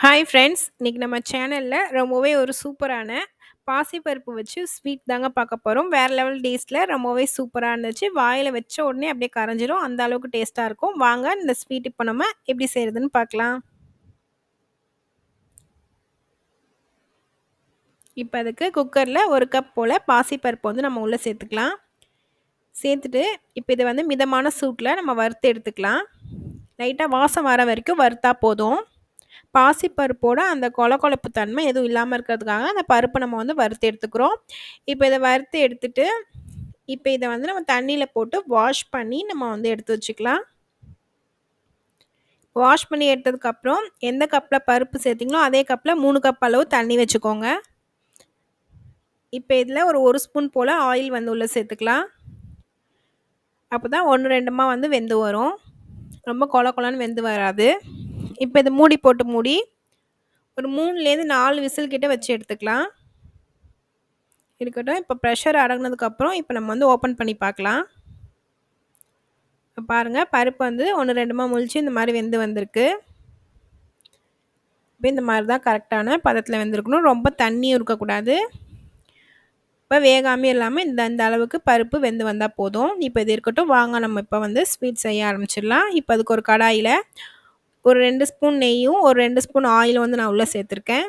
Hi friends இன்றைக்கி நம்ம சேனலில் ரொம்பவே ஒரு சூப்பரான பாசிப்பருப்பு வச்சு ஸ்வீட் தாங்க பார்க்க போகிறோம் வேறு லெவல் டேஸ்ட்டில் ரொம்பவே சூப்பராக இருந்துச்சு. வாயில் வச்ச உடனே அப்படியே கரைஞ்சிரும். அந்த அளவுக்கு டேஸ்ட்டாக இருக்கும். வாங்க இந்த ஸ்வீட் இப்போ நம்ம எப்படி செய்கிறதுன்னு பார்க்கலாம். இப்போ அதுக்கு குக்கரில் ஒரு கப் போல் பாசிப்பருப்பு வந்து நம்ம உள்ளே சேர்த்துக்கலாம். சேர்த்துட்டு இப்போ இதை வந்து மிதமான சூட்டில் நம்ம வறுத்து எடுத்துக்கலாம். லைட்டாக வாசம் வர வரைக்கும் வறுத்தா போதும். பாசிப்பருப்போட அந்த கொல கொழப்பு தன்மை எதுவும் இல்லாமல் இருக்கிறதுக்காக அந்த பருப்பை நம்ம வந்து வறுத்து எடுத்துக்கிறோம். இப்போ இதை வறுத்து எடுத்துட்டு இப்போ இதை வந்து நம்ம தண்ணியில் போட்டு வாஷ் பண்ணி நம்ம வந்து எடுத்து வச்சுக்கலாம். வாஷ் பண்ணி எடுத்ததுக்கப்புறம் எந்த கப்பில் பருப்பு சேர்த்திங்களோ அதே கப்பில் மூணு கப் அளவு தண்ணி வச்சுக்கோங்க. இப்போ இதில் ஒரு ஒரு ஸ்பூன் போல் ஆயில் வந்து உள்ளே சேர்த்துக்கலாம். அப்போ தான் ஒன்று ரெண்டுமா வந்து வெந்து வரும். ரொம்ப கொல கொலன்னு வெந்து வராது. இப்போ இதை மூடி போட்டு மூடி ஒரு மூணுலேருந்து நாலு விசில் கிட்ட வச்சு எடுத்துக்கலாம். இருக்கட்டும் இப்போ ப்ரெஷர் அடங்கினதுக்கப்புறம் இப்போ நம்ம வந்து ஓப்பன் பண்ணி பார்க்கலாம். பாருங்கள் பருப்பு வந்து ஒன்று ரெண்டுமா முழிச்சு இந்த மாதிரி வெந்து வந்திருக்கு. இப்போ இந்த மாதிரி தான் கரெக்டான பதத்தில் வெந்திருக்கணும். ரொம்ப தண்ணியும் இருக்கக்கூடாது. இப்போ வேகாமே இல்லாமல் இந்த இந்த அளவுக்கு பருப்பு வெந்து வந்தால் போதும். இப்போ இது இருக்கட்டும் வாங்க நம்ம இப்போ வந்து ஸ்வீட் செய்ய ஆரம்பிச்சிடலாம். இப்போ அதுக்கு ஒரு கடாயில் ஒரு ரெண்டு ஸ்பூன் நெய்யும் ஒரு ரெண்டு ஸ்பூன் ஆயிலும் வந்து நான் உள்ளே சேர்த்துருக்கேன்.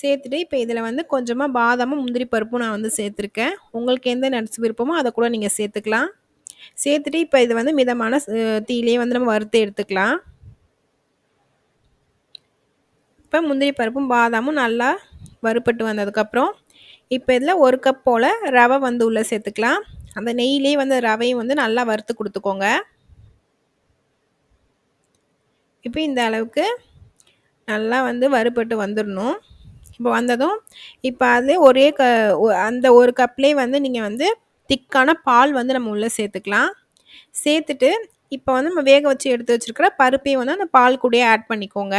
சேர்த்துட்டு இப்போ இதில் வந்து கொஞ்சமாக பாதாமும் முந்திரி பருப்பும் நான் வந்து சேர்த்துருக்கேன். உங்களுக்கு எந்த நட்ஸ் விருப்பமோ அதை கூட நீங்கள் சேர்த்துக்கலாம். சேர்த்துட்டு இப்போ இது வந்து மிதமான தீயிலே வந்து நம்ம வறுத்து எடுத்துக்கலாம். இப்போ முந்திரி பருப்பும் பாதாமும் நல்லா வறுப்பட்டு வந்ததுக்கப்புறம் இப்போ இதில் ஒரு கப் போல் ரவை வந்து உள்ளே சேர்த்துக்கலாம். அந்த நெய்யிலே வந்து ரவையும் வந்து நல்லா வறுத்து கொடுத்துக்கோங்க. இப்போ இந்த அளவுக்கு நல்லா வந்து வறுபட்டு வந்துடணும் இப்போ வந்ததும் இப்போ அது ஒரே க அந்த ஒரு கப்லேயே வந்து நீங்கள் வந்து திக்கான பால் வந்து நம்ம உள்ளே சேர்த்துக்கலாம். சேர்த்துட்டு இப்போ வந்து நம்ம வேக வச்சு எடுத்து வச்சுருக்கிற பருப்பையும் வந்து அந்த பால் கூடயே ஆட் பண்ணிக்கோங்க.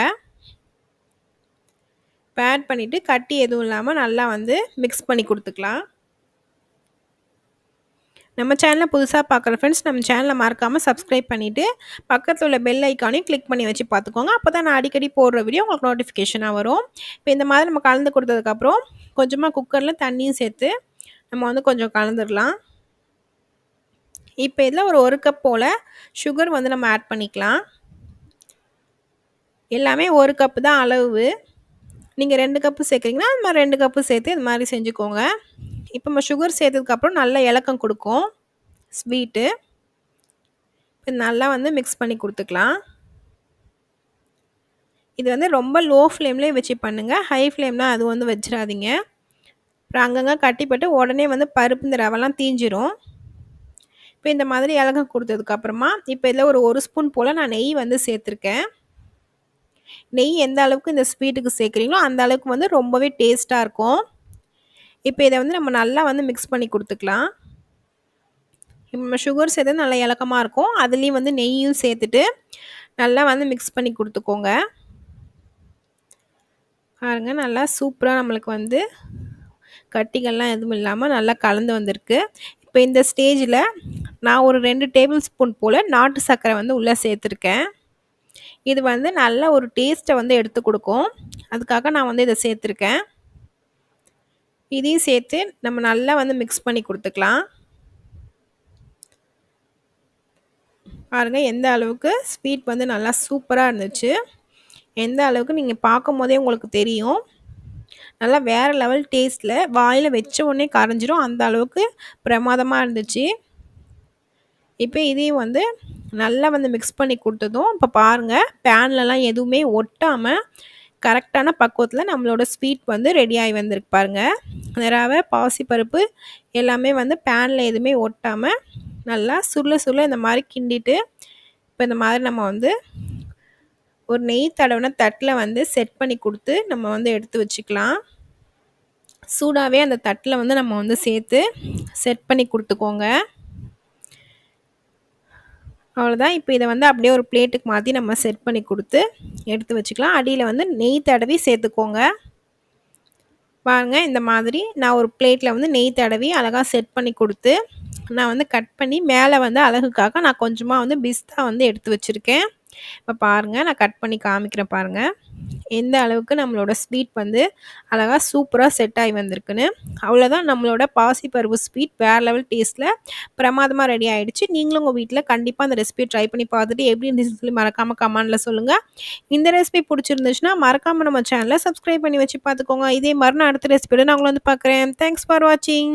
இப்போ ஆட் பண்ணிவிட்டு கட்டி எதுவும் இல்லாமல் நல்லா வந்து மிக்ஸ் பண்ணி கொடுத்துக்கலாம். நம்ம சேனலை புதுசாக பார்க்குற ஃப்ரெண்ட்ஸ் நம்ம சேனலை மறக்காமல் சப்ஸ்கிரைப் பண்ணிவிட்டு பக்கத்தில் உள்ள பெல் ஐக்கானையும் கிளிக் பண்ணி வச்சு பார்த்துக்கோங்க. அப்போ தான் நான் அடிக்கடி போடுற வீடியோ உங்களுக்கு நோட்டிஃபிகேஷனாக வரும். இப்போ இந்த மாதிரி நம்ம கலந்து கொடுத்ததுக்கப்புறம் கொஞ்சமாக குக்கரில் தண்ணியும் சேர்த்து நம்ம வந்து கொஞ்சம் கலந்துடலாம். இப்போ இதில் ஒரு ஒரு கப் போல் சுகர் வந்து நம்ம ஆட் பண்ணிக்கலாம். எல்லாமே ஒரு கப்பு தான் அளவு. நீங்கள் ரெண்டு கப்பு சேர்க்குறீங்கன்னா அது மாதிரி ரெண்டு கப்பு சேர்த்து இது மாதிரி செஞ்சுக்கோங்க. இப்போ நம்ம சுகர் சேர்த்ததுக்கப்புறம் நல்ல இலக்கம் கொடுக்கும். ஸ்வீட்டு இப்போ நல்லா வந்து மிக்ஸ் பண்ணி கொடுத்துக்கலாம். இது வந்து ரொம்ப லோ ஃப்ளேம்லேயே வச்சு பண்ணுங்கள் ஹை ஃப்ளேம்னால் அது வந்து வச்சிடாதீங்க. அப்புறம் அங்கங்கே கட்டிப்பட்டு உடனே வந்து பருப்பு இந்த ரவெல்லாம் தீஞ்சிரும். இப்போ இந்த மாதிரி இலகம் கொடுத்ததுக்கப்புறமா இப்போ இதில் ஒரு ஒரு ஸ்பூன் போல் நான் நெய் வந்து சேர்த்துருக்கேன். நெய் எந்த அளவுக்கு இந்த ஸ்வீட்டுக்கு சேர்க்குறீங்களோ அந்த அளவுக்கு வந்து ரொம்பவே டேஸ்ட்டாக இருக்கும். இப்போ இதை வந்து நம்ம நல்லா வந்து மிக்ஸ் பண்ணி கொடுத்துக்கலாம். நம்ம சுகர் சேர்த்து நல்லா இலக்கமாக இருக்கும். அதுலேயும் வந்து நெய்யும் சேர்த்துட்டு நல்லா வந்து மிக்ஸ் பண்ணி கொடுத்துக்கோங்க. பாருங்க நல்லா சூப்பராக நம்மளுக்கு வந்து கட்டிகள்லாம் எதுவும் இல்லாமல் நல்லா கலந்து வந்திருக்கு. இப்போ இந்த ஸ்டேஜில் நான் ஒரு ரெண்டு டேபிள் ஸ்பூன் போல் நாட்டு சர்க்கரை வந்து உள்ளே சேர்த்துருக்கேன். இது வந்து நல்ல ஒரு டேஸ்ட்டை வந்து எடுத்து கொடுக்கும். அதுக்காக நான் வந்து இதை சேர்த்துருக்கேன். இதையும் சேர்த்து நம்ம நல்லா வந்து மிக்ஸ் பண்ணி கொடுத்துக்கலாம். பாருங்கள் எந்த அளவுக்கு ஸ்வீட் வந்து நல்லா சூப்பராக இருந்துச்சு. எந்த அளவுக்கு நீங்கள் பார்க்கும் போதே உங்களுக்கு தெரியும். நல்லா வேறு லெவல் டேஸ்ட்டில் வாயில் வச்ச உடனே கரைஞ்சிரும். அந்த அளவுக்கு பிரமாதமாக இருந்துச்சு. இப்போ இதையும் வந்து நல்லா வந்து மிக்ஸ் பண்ணி கொடுத்ததும் இப்போ பாருங்கள் பேன்லலாம் எதுவுமே ஒட்டாமல் கரெக்டான பக்குவத்தில் நம்மளோட ஸ்வீட் வந்து ரெடி ஆகி வந்திருக்கு பாருங்கள் ரவை பாசிப்பருப்பு எல்லாமே வந்து பேனில் எதுவுமே ஒட்டாமல் நல்லா சுருள சுருள இந்த மாதிரி கிண்டிட்டு இப்போ இந்த மாதிரி நம்ம வந்து ஒரு நெய் தடவின தட்டில் வந்து செட் பண்ணி கொடுத்து நம்ம வந்து எடுத்து வச்சுக்கலாம். சூடாகவே அந்த தட்டில் வந்து நம்ம வந்து சேர்த்து செட் பண்ணி கொடுத்துக்கோங்க. அவ்வளோதான் இப்போ இதை வந்து அப்படியே ஒரு பிளேட்டுக்கு மாற்றி நம்ம செட் பண்ணி கொடுத்து எடுத்து வச்சுக்கலாம். அடியில் வந்து நெய் தடவி சேர்த்துக்கோங்க. வாங்க இந்த மாதிரி நான் ஒரு பிளேட்டில் வந்து நெய் தடவி அழகாக செட் பண்ணி கொடுத்து நான் வந்து கட் பண்ணி மேலே வந்து அழகுக்காக நான் கொஞ்சமாக வந்து பிஸ்தா வந்து எடுத்து வச்சுருக்கேன். இப்போ பாருங்கள் நான் கட் பண்ணி காமிக்கிறேன் பாருங்கள் எந்த அளவுக்கு நம்மளோட ஸ்வீட் வந்து அழகாக சூப்பராக செட் ஆகி வந்திருக்குன்னு. அவ்வளோதான் நம்மளோட பாசிப்பருப்பு ஸ்வீட் வேற லெவல் டேஸ்ட்டில் பிரமாதமாக ரெடி ஆகிடுச்சு நீங்களும் உங்கள் வீட்டில் கண்டிப்பாக அந்த ரெசிபிய ட்ரை பண்ணி பார்த்துட்டு எப்படி இருந்துச்சு சொல்லி மறக்காம கமெண்ட்ல இந்த ரெசிபி பிடிச்சிருந்துச்சுன்னா மறக்காமல் நம்ம சேனலை சப்ஸ்கிரைப் பண்ணி வச்சு பார்த்துக்கோங்க. இதே மாதிரி நான் அடுத்த ரெசிபியோட நான் உங்களை வந்து பார்க்குறேன். தேங்க்ஸ் ஃபார் வாட்சிங்.